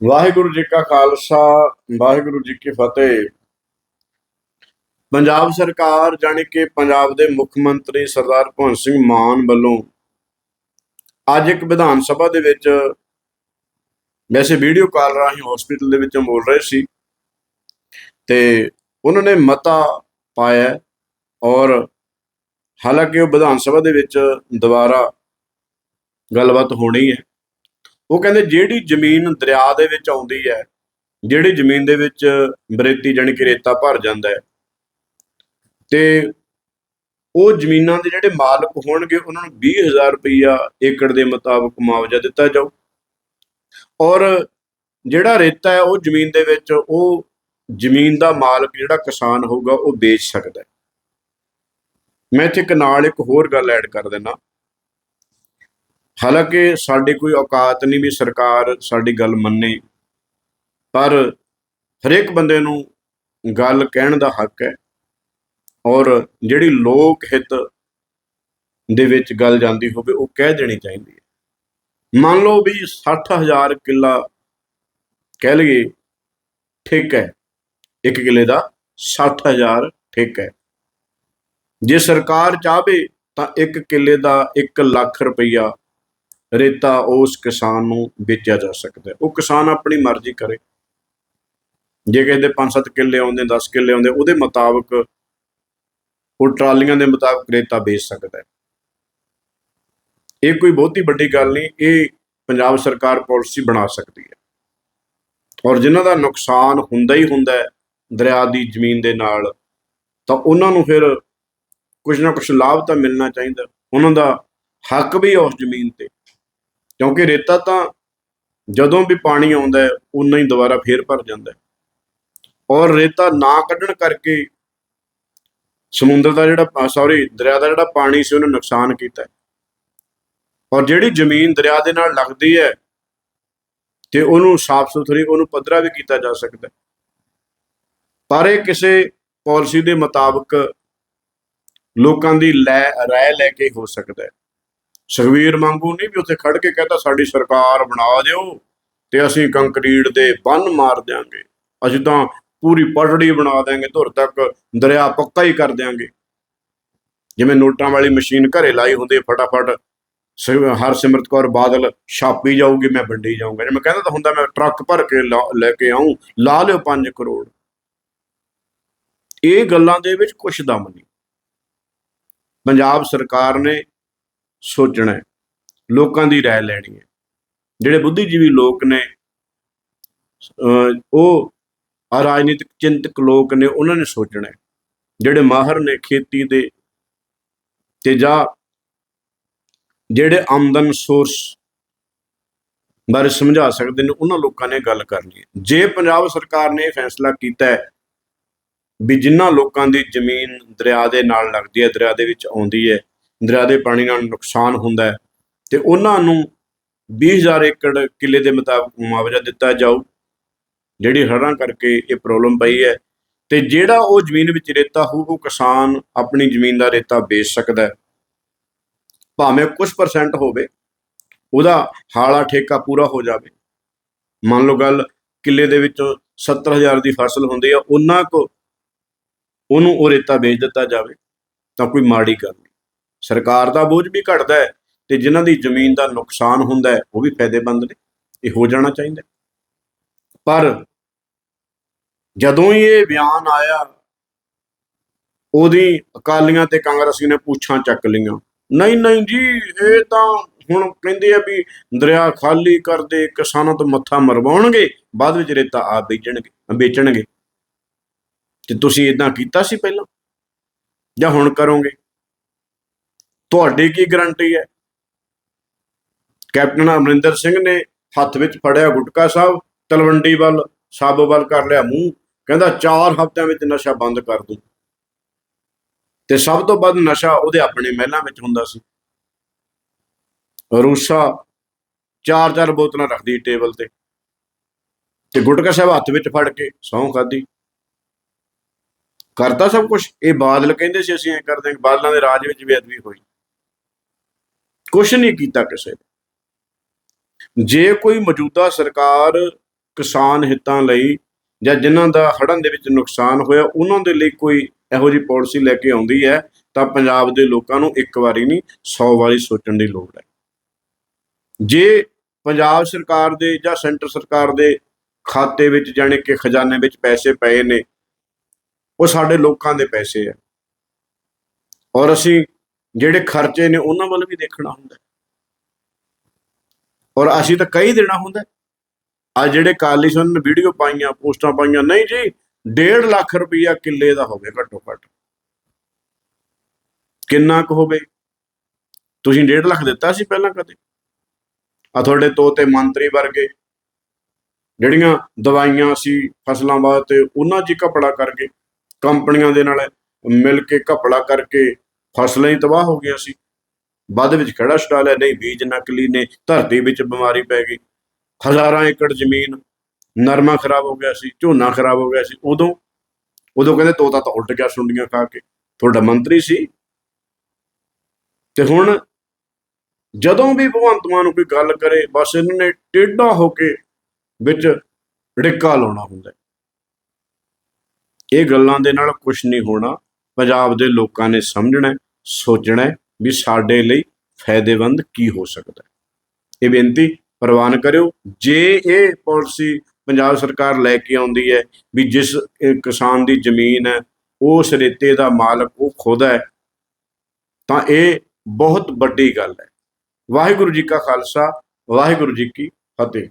ਵਾਹਿਗੁਰੂ ਜੀ ਕਾ ਖਾਲਸਾ, ਵਾਹਿਗੁਰੂ ਜੀ ਕੀ ਫਤਿਹ। ਪੰਜਾਬ ਸਰਕਾਰ ਜਾਣੀ ਕਿ ਪੰਜਾਬ ਦੇ ਮੁੱਖ ਮੰਤਰੀ ਸਰਦਾਰ ਭਗਵੰਤ ਸਿੰਘ ਮਾਨ ਵੱਲੋਂ ਅੱਜ ਇੱਕ ਵਿਧਾਨ ਸਭਾ ਦੇ ਵਿੱਚ ਵੈਸੇ ਵੀਡੀਓ ਕਾਲ ਰਾਹੀਂ ਹਸਪੀਟਲ ਦੇ ਵਿੱਚੋਂ ਬੋਲ ਰਹੇ ਸੀ ਤੇ ਉਹਨਾਂ ਨੇ ਮਤਾ ਪਾਇਆ ਔਰ ਹਾਲਾਂਕਿ ਉਹ ਵਿਧਾਨ ਸਭਾ ਦੇ ਵਿੱਚ ਦੁਬਾਰਾ ਗੱਲਬਾਤ ਹੋਣੀ ਹੈ। ਉਹ ਕਹਿੰਦੇ ਜਿਹੜੀ ਜ਼ਮੀਨ ਦਰਿਆ ਦੇ ਵਿੱਚ ਆਉਂਦੀ ਹੈ, ਜਿਹੜੀ ਜ਼ਮੀਨ ਦੇ ਵਿੱਚ ਬਰੇਤੀ ਜਾਣੀ ਕਿ ਰੇਤਾ ਭਰ ਜਾਂਦਾ ਹੈ, ਤੇ ਉਹ ਜ਼ਮੀਨਾਂ ਦੇ ਜਿਹੜੇ ਮਾਲਕ ਹੋਣਗੇ, ਉਹਨਾਂ ਨੂੰ 20000 ਰੁਪਈਆ ਏਕੜ ਦੇ ਮੁਤਾਬਕ ਮੁਆਵਜ਼ਾ ਦਿੱਤਾ ਜਾਊ। ਔਰ ਜਿਹੜਾ ਰੇਤਾ ਹੈ, ਉਹ ਜ਼ਮੀਨ ਦੇ ਵਿੱਚ, ਉਹ ਜ਼ਮੀਨ ਦਾ ਮਾਲਕ ਜਿਹੜਾ ਕਿਸਾਨ ਹੋਊਗਾ, ਉਹ ਵੇਚ ਸਕਦਾ ਹੈ। ਮੈਂ ਇੱਥੇ ਇੱਕ ਨਾਲ ਇੱਕ ਹੋਰ ਗੱਲ ਐਡ ਕਰ ਦਿੰਦਾ। ਹਾਲਾਂਕਿ ਸਾਡੇ ਕੋਈ ਔਕਾਤ ਨਹੀਂ ਵੀ ਸਰਕਾਰ ਸਾਡੀ ਗੱਲ ਮੰਨੇ, ਪਰ ਹਰੇਕ ਬੰਦੇ ਨੂੰ ਗੱਲ ਕਹਿਣ ਦਾ ਹੱਕ ਹੈ ਔਰ ਜਿਹੜੀ ਲੋਕ ਹਿੱਤ ਦੇ ਵਿੱਚ ਗੱਲ ਜਾਂਦੀ ਹੋਵੇ, ਉਹ ਕਹਿ ਦੇਣੀ ਚਾਹੀਦੀ ਹੈ। ਮੰਨ ਲਓ ਵੀ 60000 ਕਿੱਲਾ ਕਹਿ ਲਈਏ ਠੇਕਾ ਹੈ, ਇੱਕ ਕਿੱਲੇ ਦਾ 60000 ਠੇਕਾ ਹੈ। ਜੇ ਸਰਕਾਰ ਚਾਹਵੇ ਤਾਂ ਇੱਕ ਕਿੱਲੇ ਦਾ 1 ਲੱਖ ਰੁਪਈਆ ਰੇਤਾ ਉਸ ਕਿਸਾਨ ਨੂੰ ਵੇਚਿਆ ਜਾ ਸਕਦਾ ਉਹ ਕਿਸਾਨ ਆਪਣੀ ਮਰਜ਼ੀ ਕਰੇ। ਜੇ ਕਿਸੇ ਦੇ 5-7 ਕਿੱਲੇ ਆਉਂਦੇ 10 ਕਿੱਲੇ ਆਉਂਦੇ, ਉਹਦੇ ਮੁਤਾਬਕ ਉਹ ਟਰਾਲੀਆਂ ਦੇ ਮੁਤਾਬਕ ਰੇਤਾ ਵੇਚ ਸਕਦਾ ਹੈ। ਇਹ ਕੋਈ ਬਹੁਤੀ ਵੱਡੀ ਗੱਲ ਨਹੀਂ, ਇਹ ਪੰਜਾਬ ਸਰਕਾਰ ਪਾਲਿਸੀ ਬਣਾ ਸਕਦੀ ਹੈ। ਔਰ ਜਿਨ੍ਹਾਂ ਦਾ ਨੁਕਸਾਨ ਹੁੰਦਾ ਹੀ ਹੁੰਦਾ ਹੈ ਦਰਿਆ ਦੀ ਜ਼ਮੀਨ ਦੇ ਨਾਲ, ਤਾਂ ਉਹਨਾਂ ਨੂੰ ਫਿਰ ਕੁਝ ਨਾ ਕੁਝ ਲਾਭ ਤਾਂ ਮਿਲਣਾ ਚਾਹੀਦਾ। ਉਹਨਾਂ ਦਾ ਹੱਕ ਵੀ ਉਸ ਜ਼ਮੀਨ ਤੇ। ਕਿਉਂਕਿ ਰੇਤਾ ਤਾਂ ਜਦੋਂ ਵੀ ਪਾਣੀ ਆਉਂਦਾ ਹੈ, ਉਨਾ ਹੀ ਦੁਬਾਰਾ ਫੇਰ ਭਰ ਜਾਂਦਾ ਹੈ। ਔਰ ਰੇਤਾ ਨਾ ਕੱਢਣ ਕਰਕੇ ਸਮੁੰਦਰ ਦਾ ਜਿਹੜਾ ਸੌਰੀ ਦਰਿਆ ਦਾ ਜਿਹੜਾ ਪਾਣੀ ਸੀ, ਉਹਨੇ ਨੁਕਸਾਨ ਕੀਤਾ ਔਰ ਜਿਹੜੀ ਜ਼ਮੀਨ ਦਰਿਆ ਦੇ ਨਾਲ ਲੱਗਦੀ ਹੈ, ਤੇ ਉਹਨੂੰ ਸਾਫ਼ ਸੁਥਰੀ, ਉਹਨੂੰ ਪੱਧਰਾ ਵੀ ਕੀਤਾ ਜਾ ਸਕਦਾ ਪਰ ਇਹ ਕਿਸੇ ਪਾਲਿਸੀ ਦੇ ਮੁਤਾਬਕ ਲੋਕਾਂ ਦੀ ਲੈ, ਰਾਏ ਲੈ ਕੇ ਹੋ ਸਕਦਾ ਹੈ। ਸੁਖਵੀਰ ਮੰਗੂ ਨਹੀਂ ਵੀ ਉੱਥੇ ਖੜ ਕੇ ਕਹਤਾ ਸਾਡੀ ਸਰਕਾਰ ਬਣਾ ਦਿਓ ਤੇ ਅਸੀਂ ਕੰਕਰੀਟ ਦੇ ਬੰਨ ਮਾਰ ਦਿਆਂਗੇ। ਅਸੀਂ ਤਾਂ ਪੂਰੀ ਪਟੜੀ ਬਣਾ ਦਿਆਂਗੇ, ਧੁਰ ਤੱਕ ਦਰਿਆ ਪੱਕਾ ਹੀ ਕਰ ਦਿਆਂਗੇ। ਜਿਵੇਂ ਨੋਟਾਂ ਵਾਲੀ ਮਸ਼ੀਨ ਘਰੇ ਲਾਈ ਹੁੰਦੀ ਫਟਾਫਟ ਸਿ- ਹਰਸਿਮਰਤ ਕੌਰ ਬਾਦਲ ਛਾਪੀ ਜਾਊਗੀ, ਮੈਂ ਵੰਡੀ ਜਾਊਂਗਾ। ਜਿਵੇਂ ਕਹਿੰਦਾ ਤਾਂ ਹੁੰਦਾ, ਮੈਂ ਟਰੱਕ ਭਰ ਕੇ ਲਾ- ਲੈ ਕੇ ਆਉਂ ਲਾ ਲਿਓ 5 ਕਰੋੜ। ਇਹ ਗੱਲਾਂ ਦੇ ਵਿੱਚ ਕੁਛ ਦਮ ਨਹੀਂ। ਪੰਜਾਬ ਸਰਕਾਰ ਨੇ ਸੋਚਣਾ ਹੈ, ਲੋਕਾਂ ਦੀ ਰਾਏ ਲੈਣੀ ਹੈ। ਜਿਹੜੇ ਬੁੱਧੀਜੀਵੀ ਲੋਕ ਨੇ, ਅਹ ਉਹ ਆ ਰਾਜਨੀਤਿਕ ਚਿੰਤਕ ਲੋਕ ਨੇ, ਉਹਨਾਂ ਨੇ ਸੋਚਣਾ ਹੈ। ਜਿਹੜੇ ਮਾਹਰ ਨੇ ਖੇਤੀ ਦੇ ਤੇ ਜਾਂ ਜਿਹੜੇ ਆਮਦਨ ਸੋਰਸ ਬਾਰੇ ਸਮਝਾ ਸਕਦੇ ਨੇ, ਉਹਨਾਂ ਲੋਕਾਂ ਨੇ ਗੱਲ ਕਰਨੀ ਹੈ। ਜੇ ਪੰਜਾਬ ਸਰਕਾਰ ਨੇ ਇਹ ਫੈਸਲਾ ਕੀਤਾ ਹੈ ਵੀ ਜਿਨ੍ਹਾਂ ਲੋਕਾਂ ਦੀ ਜ਼ਮੀਨ ਦਰਿਆ ਦੇ ਨਾਲ ਲੱਗਦੀ ਹੈ, ਦਰਿਆ ਦੇ ਵਿੱਚ ਆਉਂਦੀ ਹੈ ਦਰਿਆ ਦੇ ਪਾਣੀ ਨਾਲ ਨੁਕਸਾਨ ਹੁੰਦਾ ਹੈ ਤੇ ਉਹਨਾਂ ਨੂੰ 20000 ਏਕੜ ਕਿੱਲੇ ਦੇ ਮੁਤਾਬਕ ਮੁਆਵਜ਼ਾ ਦਿੱਤਾ ਜਾਊ, ਜਿਹੜੀ ਹੜ੍ਹਾਂ ਕਰਕੇ ਇਹ ਪ੍ਰੋਬਲਮ ਪਈ ਹੈ ਤੇ ਜਿਹੜਾ ਉਹ ਜ਼ਮੀਨ ਵਿੱਚ ਰੇਤਾ ਹੋਊ, ਉਹ ਕਿਸਾਨ ਆਪਣੀ ਜ਼ਮੀਨ ਦਾ ਰੇਤਾ ਵੇਚ ਸਕਦਾ ਹੈ। ਭਾਵੇਂ ਕੁਝ ਪਰਸੈਂਟ ਹੋਵੇ, ਉਹਦਾ ਹਾਲਾ ਠੇਕਾ ਪੂਰਾ ਹੋ ਜਾਵੇ। ਮੰਨ ਲਓ ਗੱਲ ਕਿੱਲੇ ਦੇ ਵਿੱਚ 70000 ਦੀ ਫਸਲ ਹੁੰਦੀ ਆ ਉਹਨਾਂ ਕੋ ਉਹਨੂੰ ਉਹ ਰੇਤਾ ਵੇਚ ਦਿੱਤਾ ਜਾਵੇ, ਤਾਂ ਕੋਈ ਮਾੜੀ ਗੱਲ ਸਰਕਾਰ ਦਾ ਬੋਝ ਵੀ ਘਟਦਾ ਹੈ ਤੇ ਜਿਨ੍ਹਾਂ ਦੀ ਜ਼ਮੀਨ ਦਾ ਨੁਕਸਾਨ ਹੁੰਦਾ ਹੈ, ਉਹ ਵੀ ਫਾਇਦੇਮੰਦ ਨੇ, ਇਹ ਹੋ ਜਾਣਾ ਚਾਹੀਦਾ ਪਰ ਜਦੋਂ ਹੀ ਇਹ ਬਿਆਨ ਆਇਆ, ਉਹਦੀ ਅਕਾਲੀਆਂ ਤੇ ਕਾਂਗਰਸੀ ਨੇ ਪੁੱਛਾਂ ਚੱਕ ਲਈਆਂ। ਨਹੀਂ ਨਹੀਂ ਜੀ, ਇਹ ਤਾਂ ਹੁਣ ਕਹਿੰਦੇ ਆ ਵੀ ਦਰਿਆ ਖਾਲੀ ਕਰਦੇ ਕਿਸਾਨਾਂ ਤੋਂ ਮੱਥਾ ਮਰਵਾਉਣਗੇ, ਬਾਅਦ ਵਿੱਚ ਰੇਤਾ ਆਪ ਵੇਚਣਗੇ ਵੇਚਣਗੇ। ਤੇ ਤੁਸੀਂ ਇਦਾਂ ਕੀਤਾ ਸੀ ਪਹਿਲਾਂ? ਜਾਂ ਹੁਣ ਕਰੋਗੇ? ਤੁਹਾਡੀ ਕੀ ਗਰੰਟੀ ਹੈ? ਕੈਪਟਨ ਅਮਰਿੰਦਰ ਸਿੰਘ ਨੇ ਹੱਥ ਵਿੱਚ ਫੜਿਆ ਗੁਟਕਾ ਸਾਹਿਬ, ਤਲਵੰਡੀ ਵੱਲ ਸਾਬੋ ਵੱਲ ਕਰ ਲਿਆ ਮੂੰਹ, ਕਹਿੰਦਾ 4 ਹਫ਼ਤਿਆਂ ਵਿੱਚ ਨਸ਼ਾ ਬੰਦ ਕਰ ਦੂੰ। ਤੇ ਸਭ ਤੋਂ ਵੱਧ ਨਸ਼ਾ ਉਹਦੇ ਆਪਣੇ ਮਹਿਲਾਂ ਵਿੱਚ ਹੁੰਦਾ ਸੀ। ਰੂਸਾ ਚਾਰ ਚਾਰ ਬੋਤਲਾਂ ਰੱਖਦੀ ਟੇਬਲ ਤੇ। ਤੇ ਗੁਟਕਾ ਸਾਹਿਬ ਹੱਥ ਵਿੱਚ ਫੜ ਕੇ ਸਹੁੰ ਖਾਦੀ ਕਰਤਾ ਸਭ ਕੁਝ ਇਹ ਬਾਦਲ ਕਹਿੰਦੇ ਸੀ ਅਸੀਂ ਐ ਕਰਦੇ ਹਾਂ ਬਾਦਲਾਂ ਦੇ ਰਾਜ ਵਿੱਚ ਬੇਅਦਬੀ ਹੋਈ। ਕੁਝ ਨਹੀਂ ਕੀਤਾ ਕਿਸੇ ਨੇ। ਜੇ ਕੋਈ ਮੌਜੂਦਾ ਸਰਕਾਰ ਕਿਸਾਨ ਹਿੱਤਾਂ ਲਈ ਜਾਂ ਜਿਨ੍ਹਾਂ ਦਾ ਹੜ੍ਹਾਂ ਦੇ ਵਿੱਚ ਨੁਕਸਾਨ ਹੋਇਆ, ਉਹਨਾਂ ਦੇ ਲਈ ਕੋਈ ਇਹੋ ਜਿਹੀ ਪਾਲਿਸੀ ਲੈ ਕੇ ਆਉਂਦੀ ਹੈ, ਤਾਂ ਪੰਜਾਬ ਦੇ ਲੋਕਾਂ ਨੂੰ ਇੱਕ ਵਾਰੀ ਨਹੀਂ 100 ਵਾਰੀ ਸੋਚਣ ਦੀ ਲੋੜ ਹੈ। ਜੇ ਪੰਜਾਬ ਸਰਕਾਰ ਦੇ ਜਾਂ ਸੈਂਟਰ ਸਰਕਾਰ ਦੇ ਖਾਤੇ ਵਿੱਚ ਜਾਣੀ ਕਿ ਖਜ਼ਾਨੇ ਵਿੱਚ ਪੈਸੇ ਪਏ ਨੇ, ਉਹ ਸਾਡੇ ਲੋਕਾਂ ਦੇ ਪੈਸੇ ਆ। ਔਰ ਅਸੀਂ ਜਿਹੜੇ ਖਰਚੇ ਨੇ ਉਹਨਾਂ ਵੱਲ ਵੀ ਦੇਖਣਾ ਹੁੰਦਾ ਔਰ ਅਸੀਂ ਤਾਂ ਕਈ ਦੇਣਾ ਹੁੰਦਾ ਆ ਜਿਹੜੇ ਕਾਲੀਸਨ ਨੇ ਵੀਡੀਓ ਪਾਈਆਂ, ਪੋਸਟਾਂ ਪਾਈਆਂ, ਨਹੀਂ ਜੀ 1.5 ਲੱਖ ਰੁਪਈਆ ਕਿੱਲੇ ਦਾ ਹੋਵੇ ਘੱਟੋ ਘੱਟ। ਕਿੰਨਾ ਕੁ ਹੋਵੇ? ਤੁਸੀਂ 1.5 ਲੱਖ ਦਿੱਤਾ ਸੀ ਪਹਿਲਾਂ ਕਦੇ? ਆ ਤੁਹਾਡੇ ਤੋਤੇ ਮੰਤਰੀ ਵਰਗੇ, ਜਿਹੜੀਆਂ ਦਵਾਈਆਂ ਸੀ ਫਸਲਾਂ ਵਾਸਤੇ, ਉਹਨਾਂ 'ਚ ਹੀ ਘਪਲਾ ਕਰਕੇ, ਕੰਪਨੀਆਂ ਦੇ ਨਾਲ ਮਿਲ ਕੇ ਘਪਲਾ ਕਰਕੇ ਫਸਲਾਂ ਹੀ ਤਬਾਹ ਹੋ ਗਈਆਂ ਸੀ ਬਾਅਦ ਵਿੱਚ ਖੜਾ ਛਡਾ ਲਿਆ, ਨਹੀਂ ਬੀਜ ਨਕਲੀ ਨੇ ਧਰਤੀ ਵਿੱਚ ਬਿਮਾਰੀ ਪੈ ਗਈ। ਹਜ਼ਾਰਾਂ ਏਕੜ ਜ਼ਮੀਨ ਨਰਮਾ ਖਰਾਬ ਹੋ ਗਿਆ ਸੀ, ਝੋਨਾ ਖਰਾਬ ਹੋ ਗਿਆ ਸੀ। ਉਦੋਂ ਉਦੋਂ ਕਹਿੰਦੇ ਤੋਤਾ ਤਾਂ ਉਲਟ ਗਿਆ ਸੁੰਡੀਆਂ ਖਾ ਕੇ। ਤੁਹਾਡਾ ਮੰਤਰੀ ਸੀ। ਤੇ ਹੁਣ ਜਦੋਂ ਵੀ ਭਗਵੰਤ ਮਾਨ ਨੂੰ ਕੋਈ ਗੱਲ ਕਰੇ, ਬਸ ਇਹਨਾਂ ਨੇ ਟੇਢਾ ਹੋ ਕੇ ਵਿੱਚ ੜਿੱਕਾ ਲਾਉਣਾ ਹੁੰਦਾ ਇਹ ਗੱਲਾਂ ਦੇ ਨਾਲ ਕੁਝ ਨਹੀਂ ਹੋਣਾ। ਪੰਜਾਬ ਦੇ ਲੋਕਾਂ ਨੇ ਸਮਝਣਾ ਸੋਚਣਾ ਹੈ ਵੀ ਸਾਡੇ ਲਈ ਫਾਇਦੇਮੰਦ ਕੀ ਹੋ ਸਕਦਾ ਹੈ। ਇਹ ਬੇਨਤੀ ਪ੍ਰਵਾਨ ਕਰਿਓ। ਜੇ ਇਹ ਪਾਲਿਸੀ ਪੰਜਾਬ ਸਰਕਾਰ ਲੈ ਕੇ ਆਉਂਦੀ ਹੈ ਵੀ ਜਿਸ ਕਿਸਾਨ ਦੀ ਜ਼ਮੀਨ ਹੈ, ਉਸ ਰੇਤੇ ਦਾ ਮਾਲਕ ਉਹ ਖੁਦ ਹੈ, ਤਾਂ ਇਹ ਬਹੁਤ ਵੱਡੀ ਗੱਲ ਹੈ। ਵਾਹਿਗੁਰੂ ਜੀ ਕਾ ਖਾਲਸਾ, ਵਾਹਿਗੁਰੂ ਜੀ ਕੀ ਫਤਿਹ।